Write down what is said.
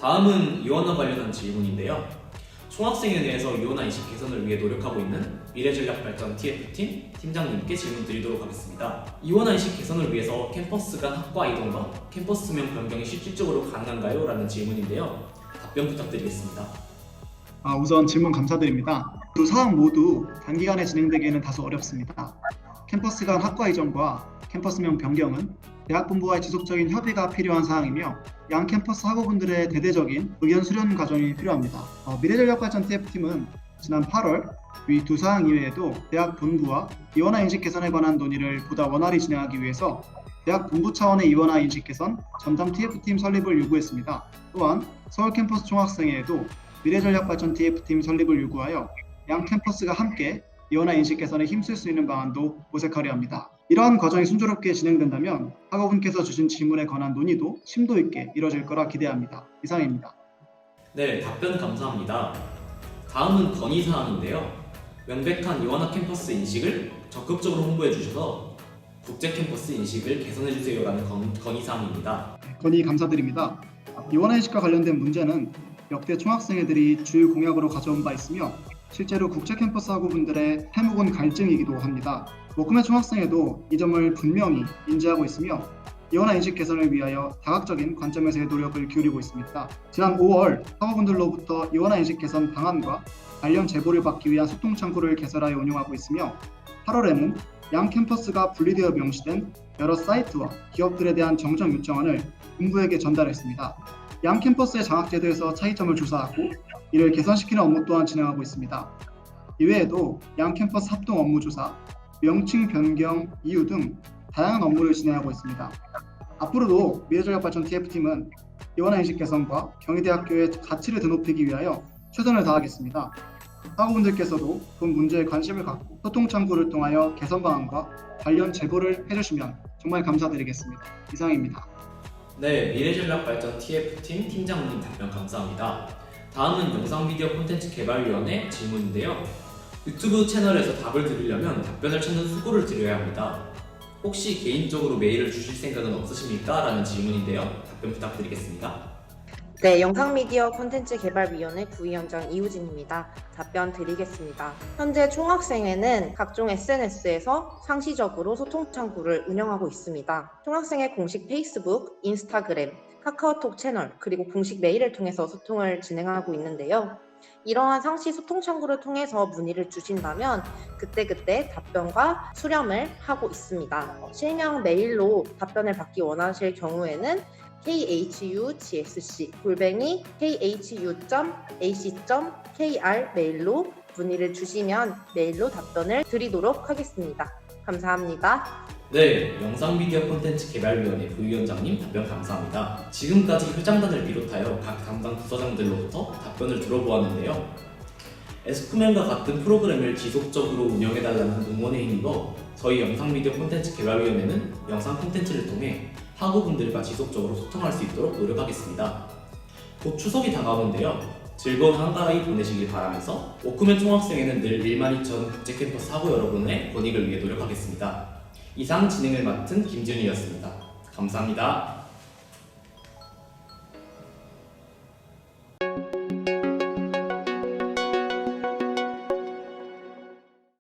다음은 이원화 관련한 질문인데요. 총학생에 대해서 이원화 인식 개선을 위해 노력하고 있는 미래전략발전 TF팀 팀장님께 질문 드리도록 하겠습니다. 이원화 인식 개선을 위해서 캠퍼스 간 학과 이동과 캠퍼스명 변경이 실질적으로 가능한가요? 라는 질문인데요. 답변 부탁드리겠습니다. 아, 우선 질문 감사드립니다. 두 사항 모두 단기간에 진행되기에는 다소 어렵습니다. 캠퍼스 간 학과 이전과 캠퍼스명 변경은 대학 본부와의 지속적인 협의가 필요한 사항이며 양 캠퍼스 학우분들의 대대적인 의견 수렴 과정이 필요합니다. 어, 미래전략발전 TF팀은 지난 8월 위 두 사항 이외에도 대학 본부와 이원화 인식 개선에 관한 논의를 보다 원활히 진행하기 위해서 대학 본부 차원의 이원화 인식 개선 전담 TF팀 설립을 요구했습니다. 또한 서울 캠퍼스 총학생회에도 미래전략발전 TF팀 설립을 요구하여 양 캠퍼스가 함께 이원화 인식 개선에 힘쓸 수 있는 방안도 모색하려 합니다. 이러한 과정이 순조롭게 진행된다면 학우분께서 주신 질문에 관한 논의도 심도 있게 이뤄질 거라 기대합니다. 이상입니다. 네, 답변 감사합니다. 다음은 건의사항인데요. 명백한 이원화 캠퍼스 인식을 적극적으로 홍보해 주셔서 국제 캠퍼스 인식을 개선해 주세요라는 건, 건의사항입니다. 건의 감사드립니다. 이원화 인식과 관련된 문제는 역대 총학생회들이 주요 공약으로 가져온 바 있으며 실제로 국제 캠퍼스 학우분들의 해묵은 갈증이기도 합니다. 워크맨 총학생회도 이 점을 분명히 인지하고 있으며 이원화 인식 개선을 위하여 다각적인 관점에서의 노력을 기울이고 있습니다. 지난 5월 학우분들로부터 이원화 인식 개선 방안과 관련 제보를 받기 위한 소통 창구를 개설하여 운영하고 있으며 8월에는 양 캠퍼스가 분리되어 명시된 여러 사이트와 기업들에 대한 정정 요청안을 본부에게 전달했습니다. 양 캠퍼스의 장학 제도에서 차이점을 조사하고 이를 개선시키는 업무 또한 진행하고 있습니다. 이외에도 양 캠퍼스 합동 업무 조사, 명칭 변경 이유 등 다양한 업무를 진행하고 있습니다. 앞으로도 미래전략 발전 TF팀은 이원화 인식 개선과 경희대학교의 가치를 드높이기 위하여 최선을 다하겠습니다. 학우분들께서도 본 문제에 관심을 갖고 소통 창구를 통하여 개선 방안과 관련 제보를 해주시면 정말 감사드리겠습니다. 이상입니다. 네, 미래전략 발전 TF팀 팀장님 답변 감사합니다. 다음은 영상미디어 콘텐츠 개발위원회 질문인데요. 유튜브 채널에서 답을 들으려면 답변을 찾는 수고를 드려야 합니다. 혹시 개인적으로 메일을 주실 생각은 없으십니까? 라는 질문인데요. 답변 부탁드리겠습니다. 네, 영상미디어 콘텐츠 개발위원회 부위원장 이우진입니다. 답변 드리겠습니다. 현재 총학생회는 각종 SNS에서 상시적으로 소통 창구를 운영하고 있습니다. 총학생회 공식 페이스북, 인스타그램, 카카오톡 채널, 그리고 공식 메일을 통해서 소통을 진행하고 있는데요. 이러한 상시 소통 창구를 통해서 문의를 주신다면 그때그때 답변과 수렴을 하고 있습니다. 실명 메일로 답변을 받기 원하실 경우에는 khugsc 골뱅이 khu.ac.kr 메일로 문의를 주시면 메일로 답변을 드리도록 하겠습니다. 감사합니다. 네, 영상미디어 콘텐츠 개발위원회 부위원장님 답변 감사합니다. 지금까지 회장단을 비롯하여 각 담당 부서장들로부터 답변을 들어보았는데요. 에스쿠맨과 같은 프로그램을 지속적으로 운영해달라는 응원에 힘입어 저희 영상미디어 콘텐츠 개발위원회는 영상 콘텐츠를 통해 학우분들과 지속적으로 소통할 수 있도록 노력하겠습니다. 곧 추석이 다가오는데요. 즐거운 한가위 보내시길 바라면서 워크맨 총학생회는 늘 1만 2천 국제캠퍼스 학우 여러분의 권익을 위해 노력하겠습니다. 이상 진행을 맡은 김준이었습니다. 감사합니다.